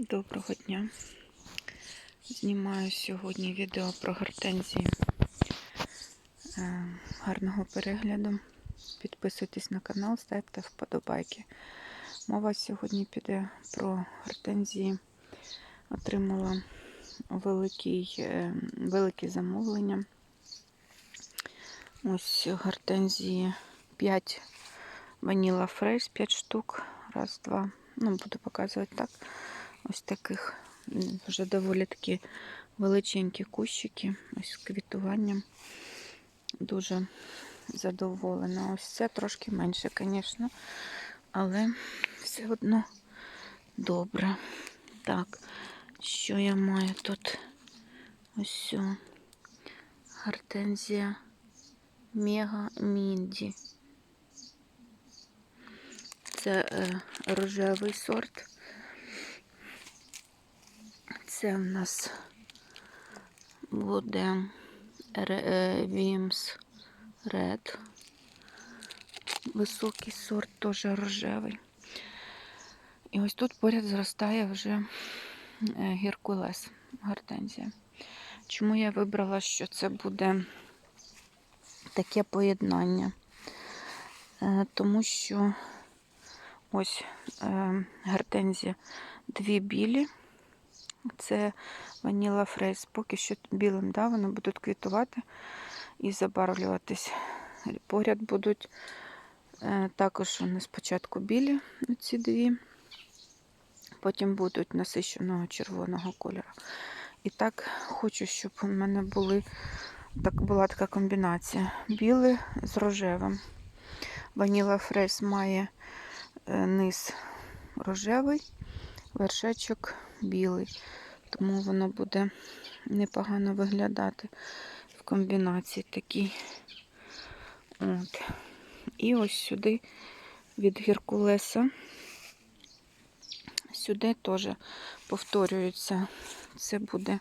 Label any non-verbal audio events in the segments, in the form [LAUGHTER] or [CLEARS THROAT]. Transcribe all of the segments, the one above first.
Доброго дня. Знімаю сьогодні відео про гортензії. Е, Гарного перегляду. Підписуйтесь на канал, ставте вподобайки. Мова сьогодні піде про гортензії. Отримала великий, е, велике замовлення. Ось гортензії 5 ваніла фрейс, 5 штук. Раз, два. Ну, буду показувати так. Ось таких вже доволі такі величенькі кущики, ось з квітуванням. Дуже задоволена. Ось це трошки менше, звісно, але все одно добре. Так, що я маю тут? Ось гортензія Мега Мінді. Це е, рожевий сорт. Це в нас буде Вімс Ред. Високий сорт, теж рожевий. І ось тут поряд зростає вже е, геркулес, гортензія. Чому я вибрала, що це буде таке поєднання? Е, Тому що ось е, гортензія дві білі. Це ваніла фрейс. Поки що білим, да, вони будуть квітувати і забарвлюватись. Поряд будуть е, також вони спочатку білі, ці дві, потім будуть насищеного червоного кольору. І так хочу, щоб у мене були, так, була така комбінація. Білий з рожевим. Ваніла фрейс має е, низ рожевий, вершечок білий. Тому воно буде непогано виглядати в комбінації такій. От. І ось сюди від Геркулеса. Сюди теж повторюється. Це буде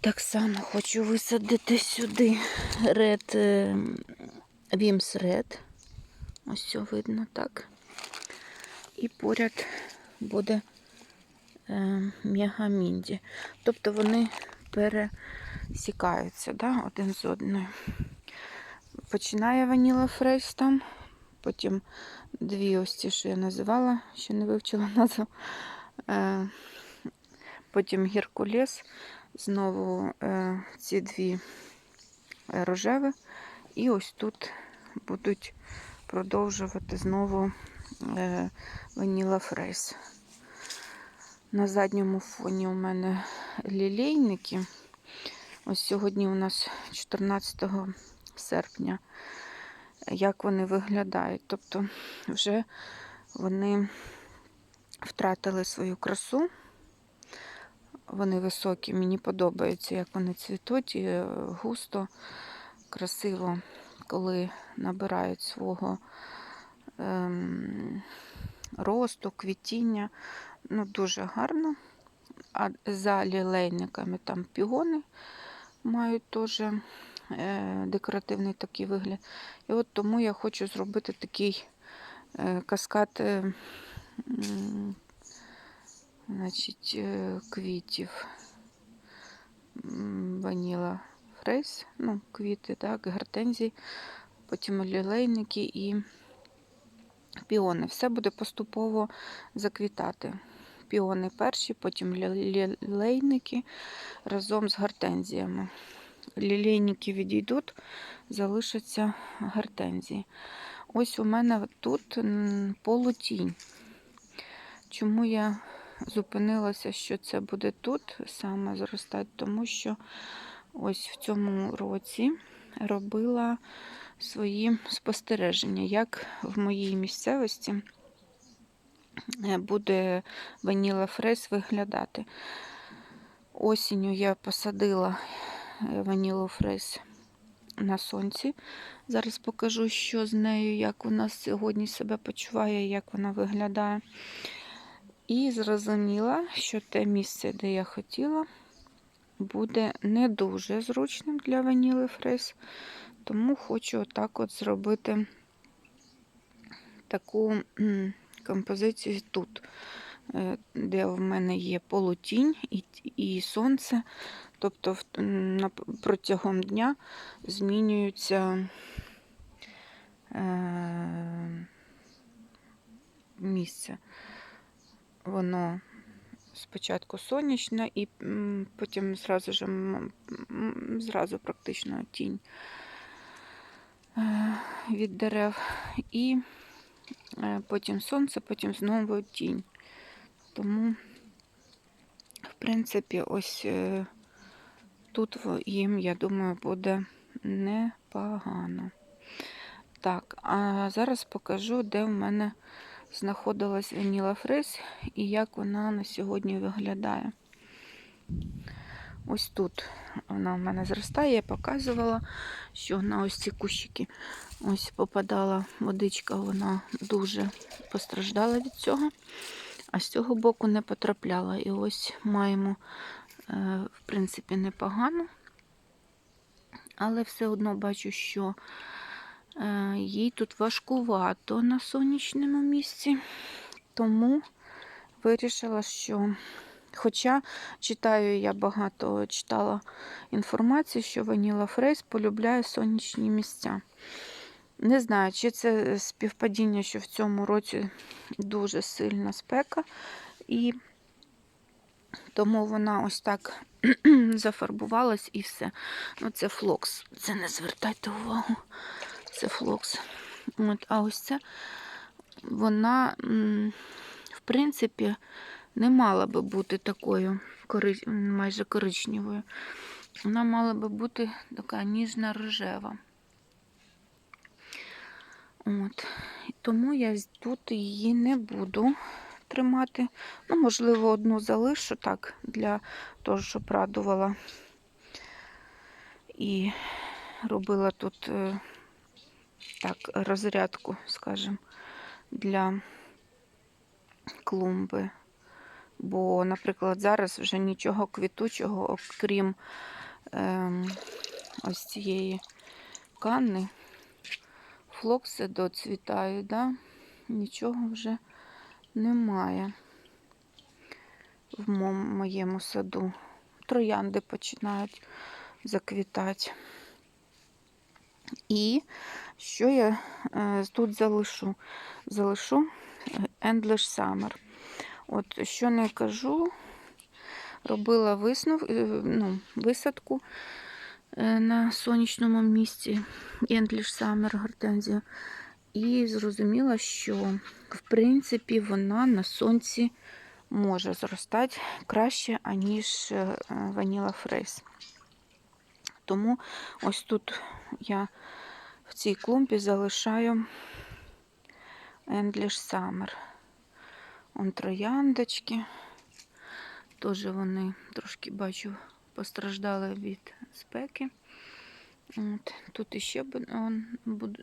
так само хочу висадити сюди Red Вімс Red. Ось все видно так. І поряд буде е, мегамінді. Тобто вони пересікаються да, один з одною. Починає ваніла фрейс там, потім дві ось ці, що я називала, ще не вивчила назву. Е, потім геркулес, знову е, ці дві рожеві. І ось тут будуть продовжувати знову ваніла фрейс. На задньому фоні у мене лілейники. Ось сьогодні у нас 14 серпня. Як вони виглядають? Тобто вже вони втратили свою красу. Вони високі, мені подобається, як вони цвітуть, і густо, красиво, коли набирають свого ем, росту, квітіння. Ну, дуже гарно. А за лілейниками там пігони мають теж е, декоративний такий вигляд. І от тому я хочу зробити такий е, каскад е, значить, квітів. Ваніла фрейс, ну, квіти, так, гортензії, потім лілейники і піони. Все буде поступово заквітати. Піони перші, потім лілейники разом з гортензіями. Лілейники відійдуть, залишаться гортензії. Ось у мене тут полутінь. Чому я зупинилася, що це буде тут саме зростати? Тому що ось в цьому році робила свої спостереження, як в моїй місцевості буде ваніла фрес виглядати. Осінню я посадила е, ванілу фрес на сонці. Зараз покажу, що з нею, як вона сьогодні себе почуває, як вона виглядає. І зрозуміла, що те місце, де я хотіла, буде не дуже зручним для ваніли фрес. Тому хочу отак от зробити таку композицію тут. е, де в мене є полутінь і, і сонце. Тобто протягом дня змінюються е, місце. Воно спочатку сонячне і потім зразу ж зразу практично тінь е, від дерев. І потім сонце, потім знову тінь. Тому, в принципі, ось е, тут їм, я думаю, буде непогано. Так, а зараз покажу, де в мене знаходилась ваніла фрез і як вона на сьогодні виглядає. Ось тут вона в мене зростає, я показувала, що на ось ці кущики ось попадала водичка, вона дуже постраждала від цього, а з цього боку не потрапляла. І ось маємо, е, в принципі, непогано, але все одно бачу, що е, їй тут важкувато на сонячному місці, тому вирішила, що Хоча читаю, я багато читала інформації, що Ваніла Фрейс полюбляє сонячні місця. Не знаю, чи це співпадіння, що в цьому році дуже сильна спека, і тому вона ось так [CLEARS THROAT] зафарбувалась і все. Ну, це флокс. Це не звертайте увагу. Це флокс. От, а ось це вона, в принципі, не мала би бути такою кори... майже коричневою. Вона мала би бути така ніжна рожева. От. Тому я тут її не буду тримати. Ну, можливо, одну залишу так, для того, щоб радувала. І робила тут е, так, розрядку, скажімо, для клумби. Бо, наприклад, зараз вже нічого квітучого, окрім ем, ось цієї канни, флокси доцвітають, да? нічого вже немає в мо- моєму саду. Троянди починають заквітати. І що я е, тут залишу? Залишу е, Endless Summer. От що не кажу, робила виснув, е, ну, висадку е, на сонячному місці English Summer гортензія. І зрозуміла, що в принципі вона на сонці може зростати краще, аніж е, Vanilla Фрейс. Тому ось тут я в цій клумбі залишаю English Summer. Он трояндочки. Теж вони трошки бачу постраждали від спеки. От. Тут іще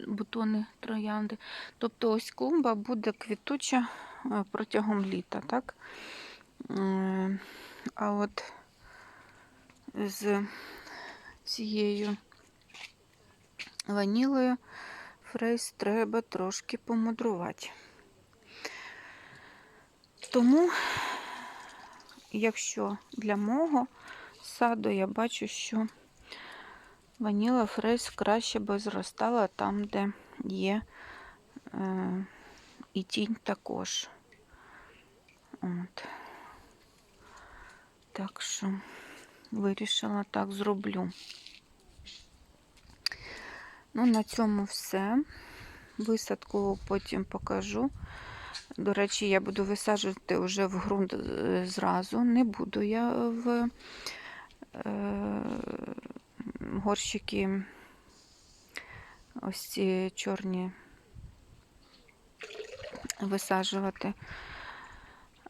бутони троянди. Тобто ось клумба буде квітуча е, протягом літа, так? Е, А от з цією ванілою фрейс треба трошки помудрувати. Тому, якщо для мого саду я бачу, що ваніла фрейс краще би зростала там, де є е, і тінь також. От. Так що вирішила так зроблю. Ну, на цьому все. Висадку потім покажу. До речі, я буду висаджувати вже в ґрунт е, зразу. Не буду я в е, горщики ось ці чорні висаджувати,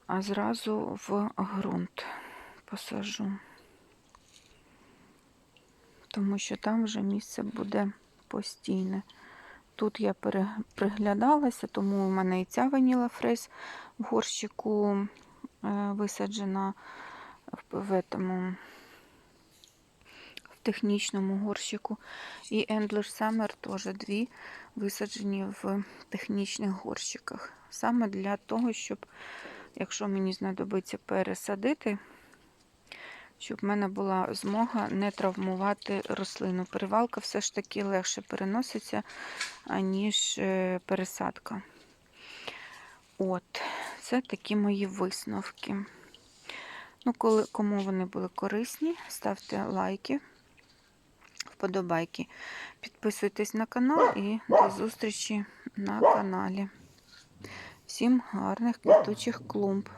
а зразу в ґрунт посажу. Тому що там вже місце буде постійне. Тут я приглядалася, тому у мене і ця ваніла фрез в горщику е, висаджена в, в, этому, в технічному горщику. І Endless Summer теж дві висаджені в технічних горщиках. Саме для того, щоб якщо мені знадобиться пересадити, щоб в мене була змога не травмувати рослину. Перевалка все ж таки легше переноситься, аніж е, пересадка. От, це такі мої висновки. Ну, коли, кому вони були корисні, ставте лайки, вподобайки. Підписуйтесь на канал і до зустрічі на каналі. Всім гарних квітучих клумб.